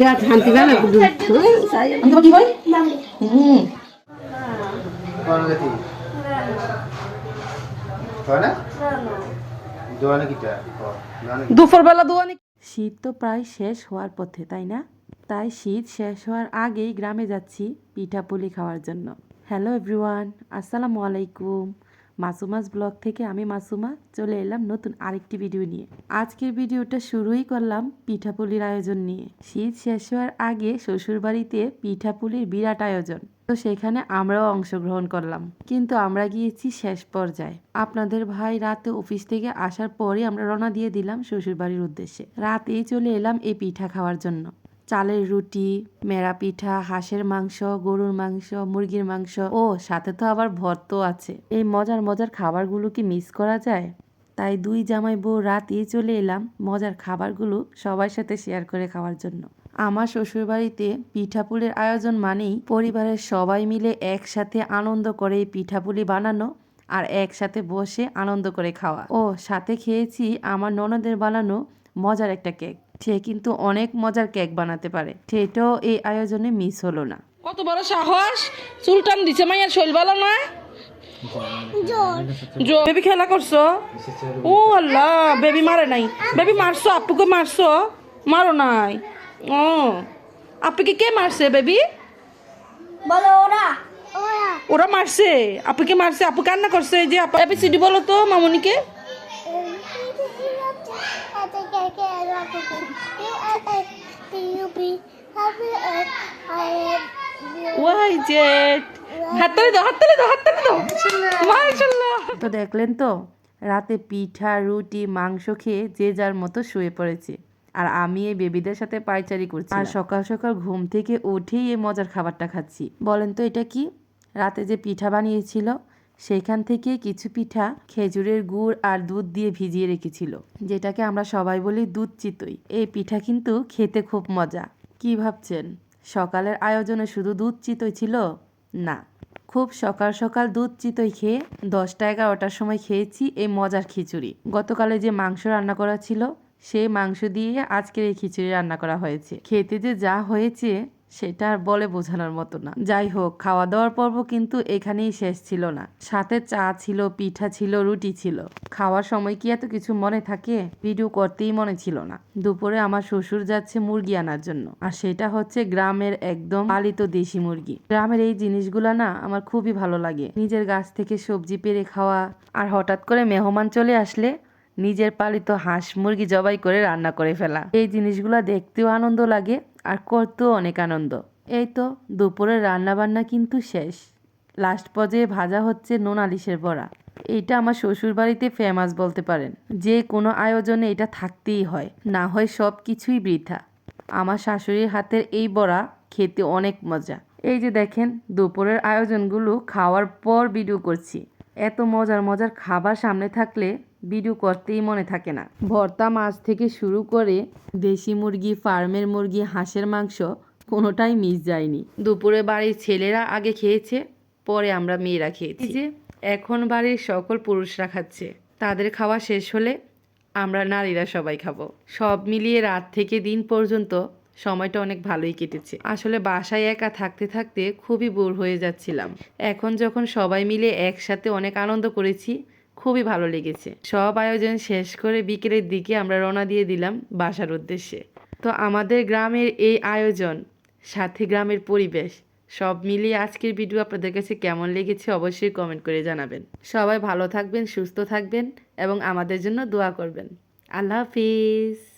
দেওয়া শান্তি না না শুধু আমি তোমার কি হয় হুম। হয় না দোয়ানে কিটা? দুপুরবেলা দোয়ানি শীত তো প্রায় শেষ হওয়ার পথে তাই না? তাই শীত শেষ হওয়ার আগেই গ্রামে যাচ্ছি পিঠাপুলি খাওয়ার জন্য। হ্যালো এভরিওয়ান আসসালামু আলাইকুম। মাসুমাস ব্লগ থেকে আমি মাসুমা চলে এলাম নতুন আরেকটি ভিডিও নিয়ে। আজকের ভিডিওটা শুরুই করলাম পিঠাপুলির আয়োজন নিয়ে। শীত শেষ হওয়ার আগে শ্বশুরবাড়িতে পিঠাপুলির বিরাট আয়োজন। তো সেখানে আমরাও অংশগ্রহণ করলাম। কিন্তু আমরা গিয়েছি শেষ পর্যায়ে। আপনাদের ভাই রাতে অফিস থেকে আসার পরে আমরা রওনা দিয়ে দিলাম শ্বশুরবাড়ির উদ্দেশ্যে। রাতেই চলে এলাম এই পিঠা খাওয়ার জন্য। চালের রুটি, মেরা পিঠা, হাঁসের মাংস, গরুর মাংস, মুরগির মাংস ও সাথে তো আবার ভর্ত আছে। এই মজার মজার খাবারগুলো কি মিস করা যায়? তাই দুই জামাই বউ রাতেই চলে এলাম মজার খাবারগুলো সবার সাথে শেয়ার করে খাওয়ার জন্য। আমার শ্বশুরবাড়িতে পিঠাপুলির আয়োজন মানেই পরিবারের সবাই মিলে একসাথে আনন্দ করে পিঠাপুলি বানানো আর একসাথে বসে আনন্দ করে খাওয়া। ও সাথে খেয়েছি আমার ননদের বানানো মজার একটা কেক। সে কিন্তু অনেক মজার কেক বানাতে পারে। সেটাও এই আয়োজনে মিস হলো না। কত বড় সাহস! চুলটান দিছে মাইয়ার শৈল ভালো না? জো বেবি খেলা করছ? ও আল্লাহ বেবি মারে নাই। বেবি মারছো আপুকে মারছো? মারো নাই। ও আপুকে কে মারছে বেবি? বলো ওরা। ওরা ওরা মারছে আপুকে মারছে আপু কান্না করছে এই যে আপু এবিসিডি বলো তো মামুনিকে? ওয়াই জেট হাততালি দাও হাততালি দাও হাততালি দাও। মাশাআল্লাহ। তো দেখলেন তো রাতে পিঠা রুটি মাংস খেয়ে যে যার মতো শুয়ে পড়েছে। আর আমি এই বেবিদের সাথে পায়চারি করছি আর সকাল সকাল ঘুম থেকে উঠেই এই মজার খাবারটা খাচ্ছি। বলেন তো এটা কি? রাতে যে পিঠা বানিয়েছিল সেখান থেকে কিছু পিঠা খেজুরের গুড় আর দুধ দিয়ে ভিজিয়ে রেখেছিল, যেটাকে আমরা সবাই বলি দুধ চিতই। এই পিঠা কিন্তু খেতে খুব মজা। কি ভাবছেন? সকালের আয়োজনে শুধু দুধ চিতই ছিল? না। খুব সকাল সকাল দুধ চিতই খেয়ে দশটা এগারোটার সময় খেয়েছি এই মজার খিচুড়ি। গতকালে যে মাংস রান্না করা ছিল, সেই মাংস দিয়ে আজকের এই খিচুড়ি রান্না করা হয়েছে। খেতে যে যা হয়েছে সেটা আর বলে বোঝানোর মতো না। যাই হোক খাওয়া দাওয়ার পর্ব কিন্তু এখানেই শেষ ছিল না। সাথে চা ছিল, পিঠা ছিল, রুটি ছিল। খাওয়ার সময় কি এত কিছু মনে থাকে? ভিডিও করতেই মনে ছিল না। দুপুরে আমার শ্বশুর যাচ্ছে মুরগি আনার জন্য। আর সেটা হচ্ছে গ্রামের একদম পালিত দেশি মুরগি। গ্রামের এই জিনিসগুলো না আমার খুবই ভালো লাগে। নিজের গাছ থেকে সবজি পেরে খাওয়া আর হঠাৎ করে মেহমান চলে আসলে নিজের পালিত হাঁস মুরগি জবাই করে রান্না করে ফেলা। এই জিনিসগুলো দেখতেও আনন্দ লাগে আর করতেও অনেক আনন্দ। এই তো দুপুরের রান্না বান্না কিন্তু শেষ। লাস্ট পর্যায়ে ভাজা হচ্ছে নোন আলিশের বড়া। এইটা আমার শ্বশুর বাড়িতে ফেমাস বলতে পারেন। যে কোনো আয়োজনে এটা থাকতেই হয়। না হয় সব কিছুই বৃথা। আমার শাশুড়ির হাতের এই বড়া খেতে অনেক মজা। এই যে দেখেন, দুপুরের আয়োজনগুলো খাওয়ার পর ভিডিও করছি। এত মজার মজার খাবার সামনে থাকলে ভিডিও করতেই মনে থাকে না। ভর্তা মাছ থেকে শুরু করে দেশি মুরগি ফার্মের মুরগি হাঁসের মাংস কোনোটাই মিস যায়নি। দুপুরে বাড়ির ছেলেরা আগে খেয়েছে পরে আমরা মেয়েরা খেয়েছি। যে এখন বাড়ির সকল পুরুষরা খাচ্ছে। তাদের খাওয়া শেষ হলে আমরা নারীরা সবাই খাব। সব মিলিয়ে রাত থেকে দিন পর্যন্ত সময়টা অনেক ভালোই কেটেছে। আসলে বাসায় একা থাকতে থাকতে খুবই বোর হয়ে যাচ্ছিলাম। এখন যখন সবাই মিলে একসাথে অনেক আনন্দ করেছি খুবই ভালো লেগেছে। সব আয়োজন শেষ করে বিকেলের দিকে আমরা রওনা দিয়ে দিলাম বাসার উদ্দেশ্যে। তো আমাদের গ্রামের এই আয়োজন, সাথে গ্রামের পরিবেশ, সব মিলিয়ে আজকের ভিডিও আপনাদের কাছে কেমন লেগেছে অবশ্যই কমেন্ট করে জানাবেন। সবাই ভালো থাকবেন, সুস্থ থাকবেন এবং আমাদের জন্য দোয়া করবেন। আল্লাহ হাফিজ।